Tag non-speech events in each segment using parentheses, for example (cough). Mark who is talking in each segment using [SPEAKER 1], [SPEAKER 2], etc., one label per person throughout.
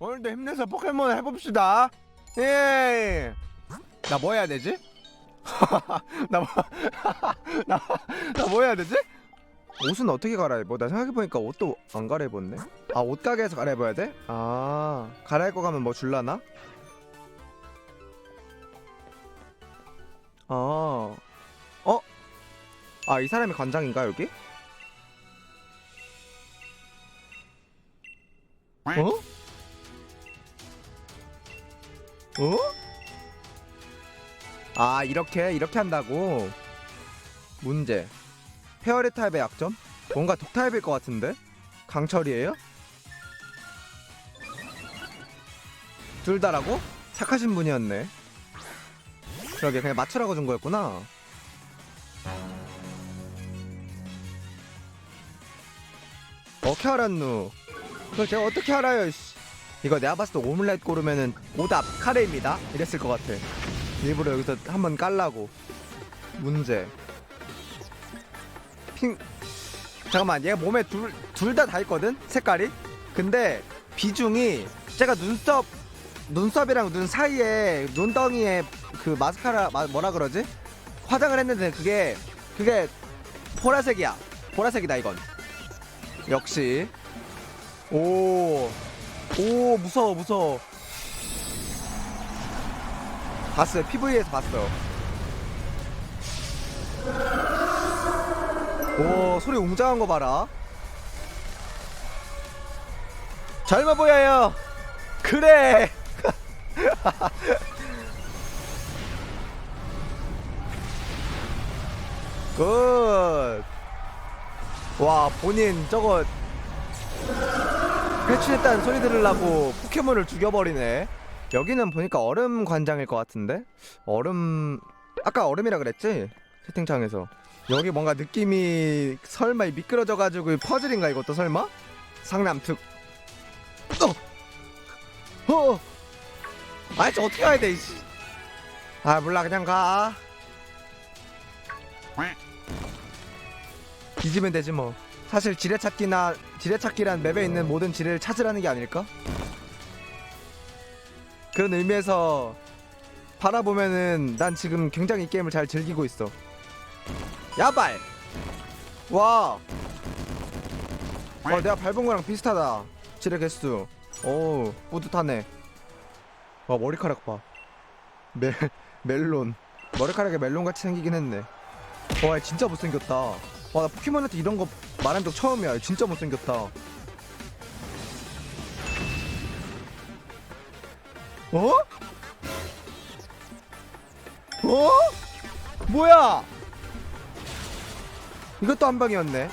[SPEAKER 1] 오늘도 힘내서 포켓몬 해봅시다. 예. 나 뭐 해야 되지? (laughs) 나 뭐, (laughs) 나, 나 뭐 해야 되지? 옷은 어떻게 갈아입어? 나 생각해보니까 옷도 안 갈아입었네. 아, 옷가게에서 갈아입어야 돼? 아, 갈아입고 가면 뭐 줄라나? 아, 어? 아, 이 사람이 관장인가, 여기? 어? 어? 아 이렇게 이렇게 한다고? 문제. 페어리 타입의 약점? 뭔가 독 타입일 것 같은데? 강철이에요? 둘 다라고? 착하신 분이었네. 그러게 그냥 맞추라고 준 거였구나. 어떻게 알았누. 그걸 제가 어떻게 알아요 이씨. 이거 내가 봤을 때 오믈렛 고르면은 오답 카레입니다. 이랬을 것 같아. 일부러 여기서 한번 깔라고. 문제. 핑 잠깐만 얘가 몸에 둘 둘 다 다 있거든? 색깔이? 근데 비중이 제가 눈썹 눈썹이랑 눈 사이에 눈덩이에 그 마스카라 마, 뭐라 그러지? 화장을 했는데 그게 그게 보라색이야. 보라색이다 이건. 역시. 오, 오 무서워 무서워. 봤어요 PV에서 봤어. 오 소리 웅장한 거 봐라. 젊어 보여요. 그래. (laughs) 굿. 와 본인 저거 회춘했다는 소리 들으려고 포켓몬을 죽여버리네. 여기는 보니까 얼음 관장일 것 같은데? 얼음 아까 얼음이라 그랬지? 채팅창에서 여기 뭔가 느낌이 설마 이 미끄러져가지고 이 퍼즐인가 이것도 설마? 상남특 어! 어! 아이 저 어떻게 가야 돼 이씨 아 몰라 그냥 가 뒤지면 되지 뭐 사실 지뢰찾기나 지뢰찾기란 맵에 있는 모든 지뢰를 찾으라는 게 아닐까? 그런 의미에서 바라보면은 난 지금 굉장히 이 게임을 잘 즐기고 있어. 야발! 와! 어, 내가 밟은 거랑 비슷하다. 지뢰 개수. 오, 뿌듯하네. 와, 머리카락 봐. 멜, 멜론. 머리카락에 멜론같이 생기긴 했네. 와, 얘 진짜 못생겼다. 와, 나 포켓몬한테 이런 거 말한 적 처음이야. 진짜 못생겼다. 어? 어? 뭐야? 이것도 한 방이었네.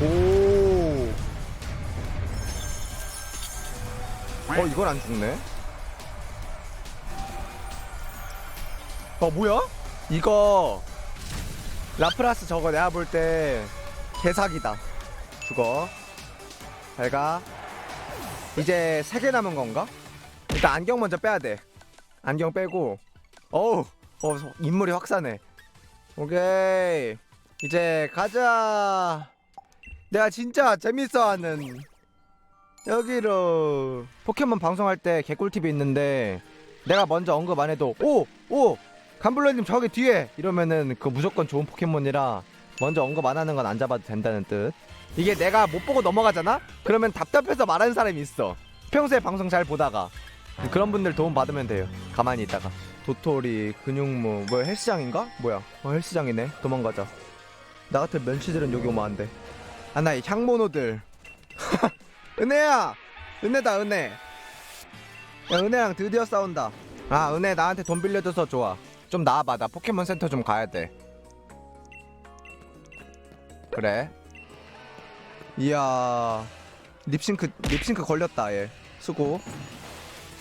[SPEAKER 1] 오. 어, 이건 안 죽네. 어, 뭐야? 이거 라프라스 저거 내가 볼 때 개사기다. 죽어. 잘 가. 이제 세 개 남은 건가? 일단 안경 먼저 빼야 돼. 안경 빼고. 어우, 어, 소- 인물이 확산해. 오케이. 이제 가자. 내가 진짜 재밌어하는 여기로 포켓몬 방송할 때 개꿀팁이 있는데 내가 먼저 언급 안 해도 오! 오! 간블러님 저기 뒤에! 이러면은 그 무조건 좋은 포켓몬이라 먼저 언급 안 하는 건 안 잡아도 된다는 뜻. 이게 내가 못 보고 넘어가잖아? 그러면 답답해서 말하는 사람이 있어. 평소에 방송 잘 보다가. 그런 분들 도움 받으면 돼요. 가만히 있다가. 도토리, 근육무, 뭐 헬스장인가? 뭐야? 어, 헬스장이네. 도망가자. 나 같은 면치들은 여기 오면 안 돼. 아, 나 이 향모노들. (laughs) 은혜야! 은혜다, 은혜. 야, 은혜랑 드디어 싸운다. 아, 은혜 나한테 돈 빌려줘서 좋아. 좀 나와봐. 나 포켓몬 센터 좀 가야 돼. 그래. 이야. 립싱크, 립싱크 걸렸다, 얘. 수고.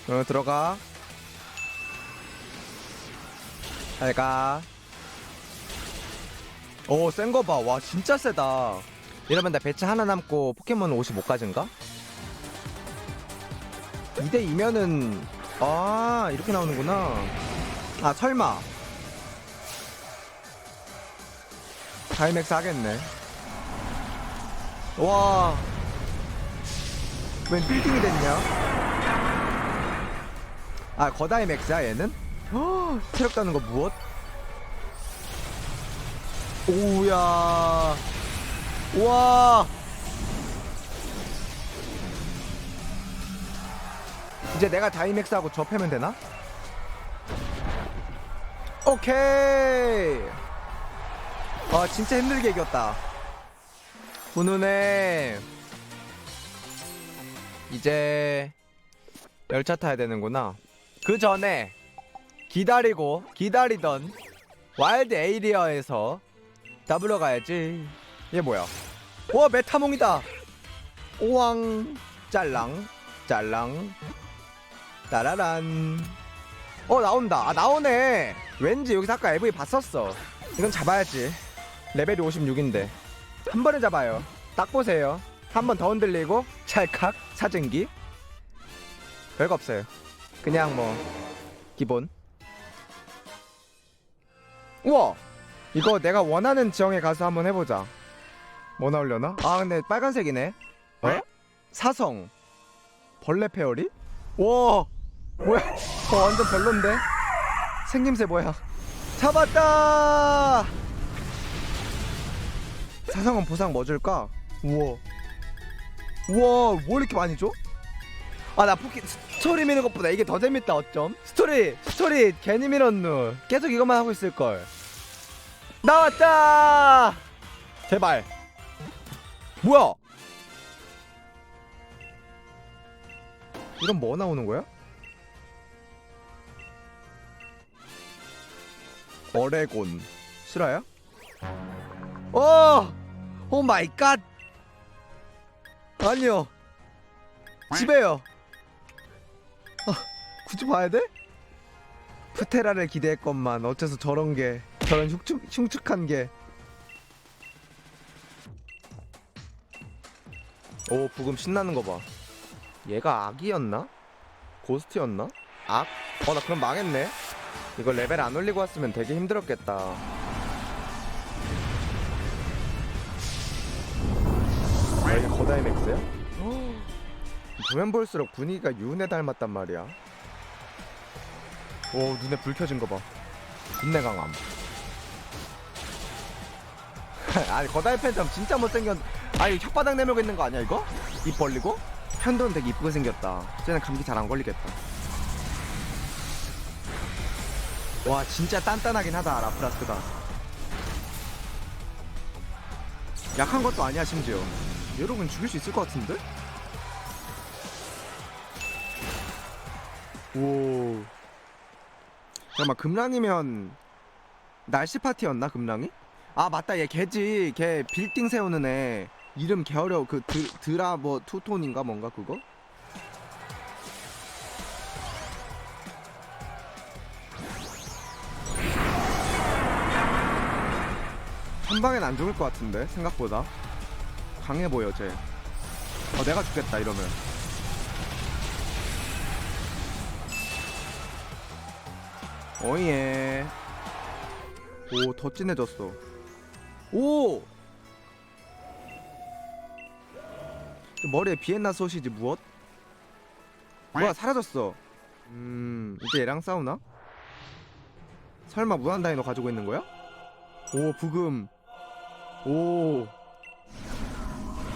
[SPEAKER 1] 어, 들어가. 잘 가. 오, 센 거 봐. 와, 진짜 세다. 이러면 나 배치 하나 남고 포켓몬 55까지인가? 2대 2면은 아 이렇게 나오는구나 아 설마 다이맥스 하겠네 와웬 빌딩이 됐냐 아 거다이맥스야 얘는? 허, 체력 따는 거 무엇? 오우야 우와 이제 내가 다이맥스하고 접하면 되나? 오케이. 아 진짜 힘들게 이겼다. 훈훈해 이제 열차 타야 되는구나. 그 전에 기다리고 기다리던 와일드 에이리어에서 잡으러 가야지. 얘 뭐야? 와 메타몽이다. 오왕 짤랑 짤랑 따라란 어 나온다. 아 나오네. 왠지 여기서 아까 AV 봤었어. 이건 잡아야지. 레벨이 56인데. 한 번에 잡아요. 딱 보세요. 한 번 더 흔들리고 찰칵 사진기. 별거 없어요. 그냥 뭐 기본. 우와! 이거 내가 원하는 지형에 가서 한번 해보자. 뭐 나오려나? 아 근데 빨간색이네. 어? 사성. 벌레 페어리? 와 뭐야? 어, 완전 별론데? 생김새 뭐야? 잡았다! 사성은 보상 뭐 줄까? 우와. 우와 뭘 이렇게 많이 줘? 아 나 포키 스토리 미는 것보다 이게 더 재밌다 어쩜? 스토리 스토리 괜히 밀었누 계속 이것만 하고 있을걸. 나왔다! 제발. 뭐야? 이건 뭐 나오는 거야? 어레곤 실화야? 어! 오 마이 갓! 아니요 집에요 아, 굳이 봐야 돼? 푸테라를 기대했건만 어째서 저런 게 저런 흉측, 흉측한 게 오, 부금 신나는 거 봐. 얘가 악이었나? 고스트였나? 악? 어, 나 그럼 망했네. 이거 레벨 안 올리고 왔으면 되게 힘들었겠다. 아, 이게 거다이 맥스야? 보면 볼수록 분위기가 유은혜 닮았단 말이야. 오, 눈에 불 켜진 거 봐. 분내 강함. (laughs) 아니, 거다이 팬텀 진짜 못생겼. 아니, 혓바닥 내밀고 있는 거 아니야, 이거? 입 벌리고? 편도는 되게 이쁘게 생겼다. 쟤는 감기 잘 안 걸리겠다. 와 진짜 단단하긴 하다 라프라스가 약한 것도 아니야 심지어 여러분 죽일 수 있을 것 같은데? 오 잠깐만 금랑이면 날씨 파티였나 금랑이? 아 맞다 얘 걔지 걔 빌딩 세우는 애 이름 개 어려워 그 드, 드라 뭐 투톤인가 뭔가 그거? 한 방엔 안 죽을 것 같은데 생각보다 강해 보여 쟤. 어 내가 죽겠다 이러면. 어이예. 오 더 진해졌어. 오. 머리에 비엔나 소시지 무엇? 뭐야 사라졌어. 음 이제 얘랑 싸우나? 설마 무한 다이너 가지고 있는 거야? 오 부금 오.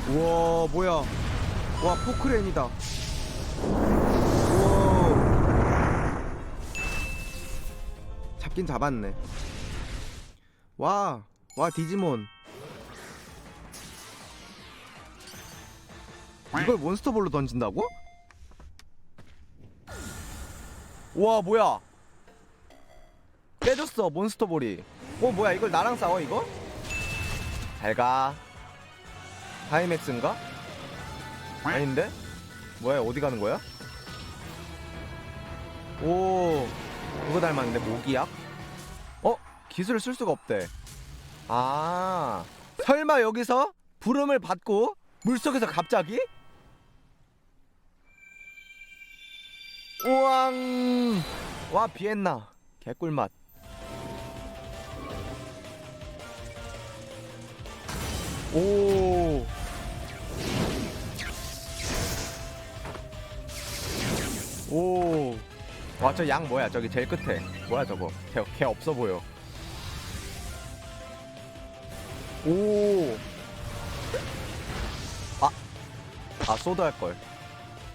[SPEAKER 1] 우와 뭐야. 와 포크레인이다. 우와. 잡긴 잡았네. 와 와 디지몬. 이걸 몬스터볼로 던진다고? 와 뭐야. 깨졌어 몬스터볼이. 어 뭐야 이걸 나랑 싸워 이거? 잘가 하이맥스인가? 아닌데? 뭐야 어디 가는 거야? 오 그거 닮았는데 모기약? 어? 기술을 쓸 수가 없대 아 설마 여기서 부름을 받고 물속에서 갑자기? 우왕 와 비엔나 개꿀맛 오. 오. 와, 저 양 뭐야? 저기 제일 끝에. 뭐야, 저거? 걔, 걔 없어 보여. 오. 아. 아, 소드 할 걸.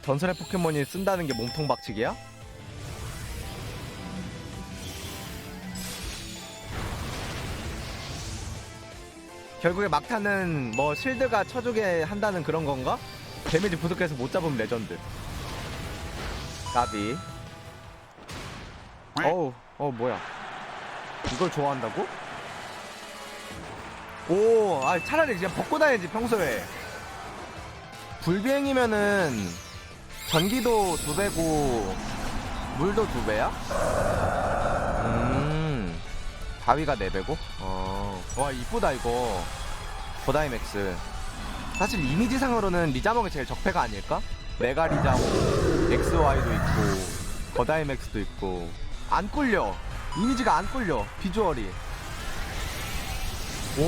[SPEAKER 1] 전설의 포켓몬이 쓴다는 게 몸통 박치기야? 결국에 막타는 뭐 실드가 쳐주게 한다는 그런 건가? 데미지 부족해서 못 잡으면 레전드. 까비. 어우, 어 뭐야? 이걸 좋아한다고? 오, 아 차라리 그냥 벗고 다니지 평소에. 불비행이면은 전기도 두 배고 물도 두 배야? 음, 바위가 네 배고? 어, 와 이쁘다 이거. 고다이맥스. 사실 이미지상으로는 리자몽이 제일 적폐가 아닐까? 메가 리자몽, XY도 있고, 거다이맥스도 있고. 안 꿀려. 이미지가 안 꿀려. 비주얼이. 오.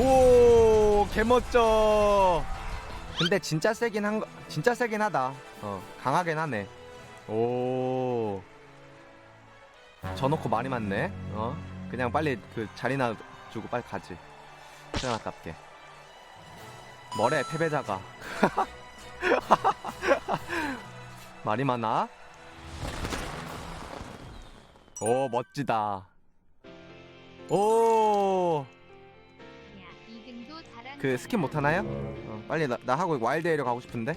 [SPEAKER 1] 오, 개멋져. 근데 진짜 세긴 한 거, 진짜 세긴 하다. 어, 강하긴 하네. 오. 져놓고 말이 많네. 어, 그냥 빨리 그 자리나 주고 빨리 가지. 시간 아깝게. 뭐래 패배자가. (laughs) 말이 많아. 오 멋지다. 오.
[SPEAKER 2] 야, 2등도 잘하는
[SPEAKER 1] 그 스킨 못 하나요? 어, 빨리 나, 나 하고 와일드 에리어 가고 싶은데.